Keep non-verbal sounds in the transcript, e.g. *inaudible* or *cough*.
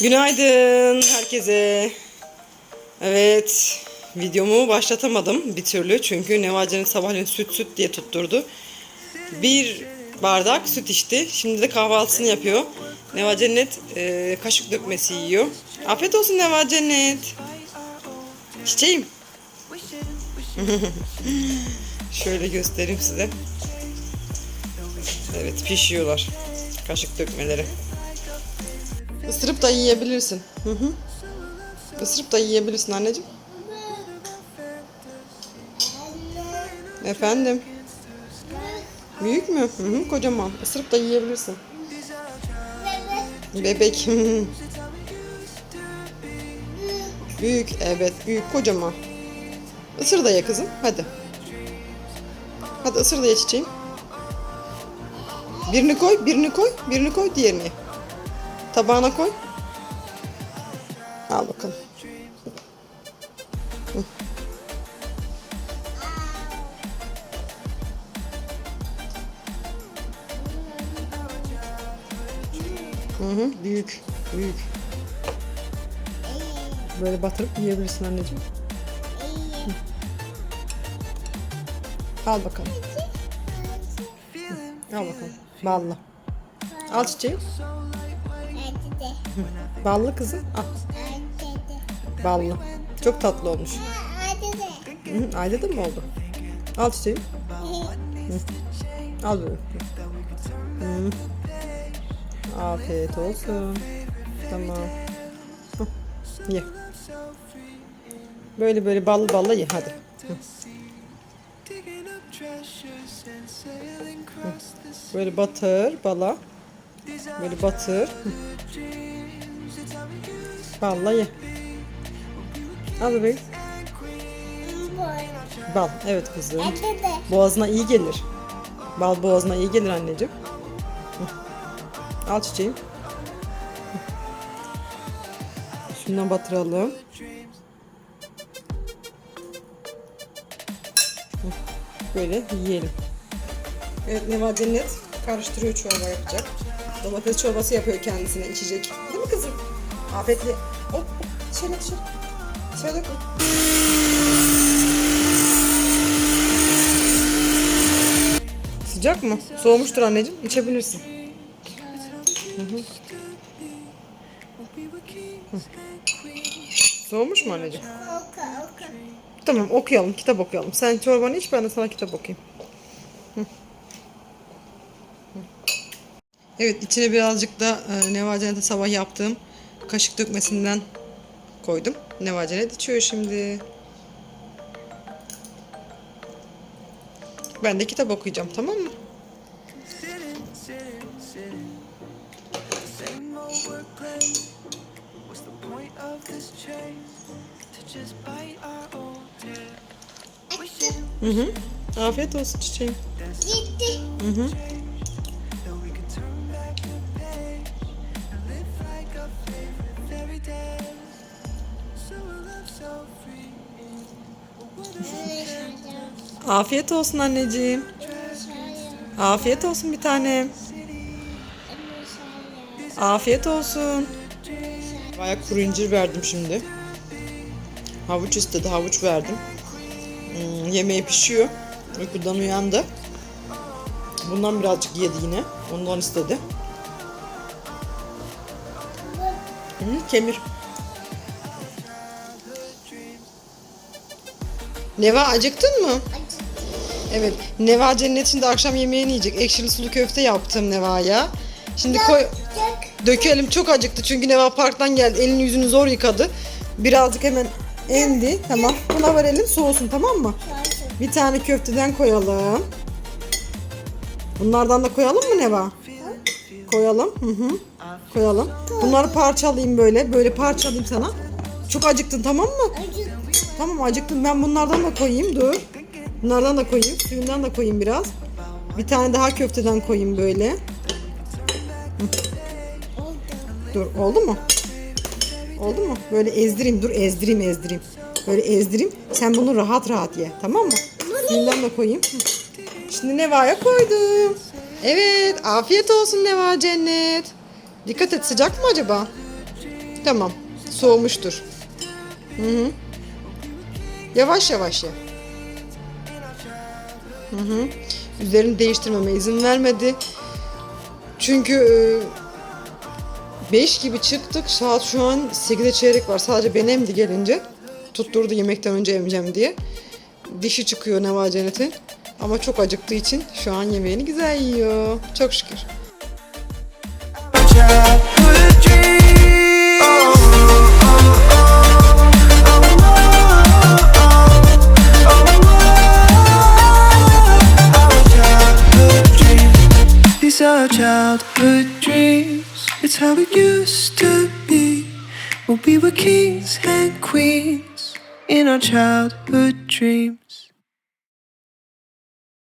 Günaydın herkese. Evet, videomu başlatamadım bir türlü çünkü Nevace'nin sabahleyin süt süt diye tutturdu. Bir bardak süt içti. Şimdi de kahvaltısını yapıyor. Neva Cennet e, kaşık dökmesi yiyor. Afiyet olsun Neva Cennet. Çiçeğim. *laughs* Şöyle göstereyim size. Evet pişiyorlar. Kaşık dökmeleri. Isırıp da yiyebilirsin. Hı hı. Isırıp da yiyebilirsin anneciğim. Efendim. Büyük mü? Hı hı, kocaman. Isırıp da yiyebilirsin. Bebek. büyük. Evet, büyük, kocaman. Isır da ye kızım. Hadi. Hadi ısır da ye çiçeğim. Birini koy, birini koy, birini koy, diğerini ye. Tabağına koy. Al bakalım. Hı. Hı büyük, büyük. Böyle batırıp yiyebilirsin anneciğim. Al bakalım. Al bakalım. Ballı. Al çiçeğim. Ballı kızım. Al. Ballı. Çok tatlı olmuş. Da mı oldu? Al çiçeğim. Hı. Al böyle. Afiyet olsun. Tamam. Hı. Ye. Böyle böyle ballı ballı ye hadi. Böyle batır bala. Böyle batır. Ye. Al bebeğim. Bal. Evet kızım. Boğazına iyi gelir. Bal boğazına iyi gelir anneciğim. Al çiçeğim. Şundan batıralım. Böyle yiyelim. Evet Neva Cennet karıştırıyor çorba yapacak. Domates çorbası yapıyor kendisine içecek. Değil mi kızım? Afiyetli. Hop hop. Şöyle şöyle. Şöyle koy. Sıcak mı? Soğumuştur anneciğim. İçebilirsin. Hı hı. Hı. Soğumuş mu anneciğim? Tamam okuyalım. Kitap okuyalım. Sen çorbanı iç ben de sana kitap okuyayım. Hı. Hı. Evet içine birazcık da e, Nevacenet'e sabah yaptığım kaşık dökmesinden koydum. Nevacenet içiyor şimdi. Ben de kitap okuyacağım tamam mı? Hı hı. Afiyet olsun çiçeğim. Hı hı. Afiyet olsun anneciğim. Afiyet olsun bir tanem. Afiyet olsun. Bayağı kuru incir verdim şimdi. Havuç istedi, havuç verdim. Hmm, yemeği pişiyor. Uykudan uyandı. Bundan birazcık yedi yine. Ondan istedi. Hı, kemir. Neva acıktın mı? Evet. Neva Cennet şimdi akşam yemeğini yiyecek. Ekşili sulu köfte yaptım Neva'ya. Şimdi koy... Dökelim çok acıktı çünkü Neva parktan geldi. Elini yüzünü zor yıkadı. Birazcık hemen endi. Tamam. Buna verelim soğusun tamam mı? Bir tane köfteden koyalım. Bunlardan da koyalım mı Neva? Koyalım. Hı hı. Koyalım. Bunları parçalayayım böyle. Böyle parçalayayım sana. Çok acıktın tamam mı? Tamam acıktım. Ben bunlardan da koyayım. Dur. Bunlardan da koyayım. Suyundan da koyayım biraz. Bir tane daha köfteden koyayım böyle. Dur oldu mu? Oldu mu? Böyle ezdireyim. Dur ezdireyim ezdireyim. Böyle ezdireyim. Sen bunu rahat rahat ye. Tamam mı? Suyundan da koyayım. Şimdi Neva'ya koydum. Evet. Afiyet olsun Neva Cennet. Dikkat et sıcak mı acaba? Tamam. Soğumuştur. Hı hı. Yavaş yavaş ye. Hı hı. Üzerini değiştirmeme izin vermedi. Çünkü 5 gibi çıktık. Saat şu an 8'e çeyrek var. Sadece ben emdi gelince. Tutturdu yemekten önce emeceğim diye. Dişi çıkıyor Neva Cennet'in. Ama çok acıktığı için şu an yemeğini güzel yiyor. Çok şükür. It's how it used to be when we were kings and queens in our childhood dreams.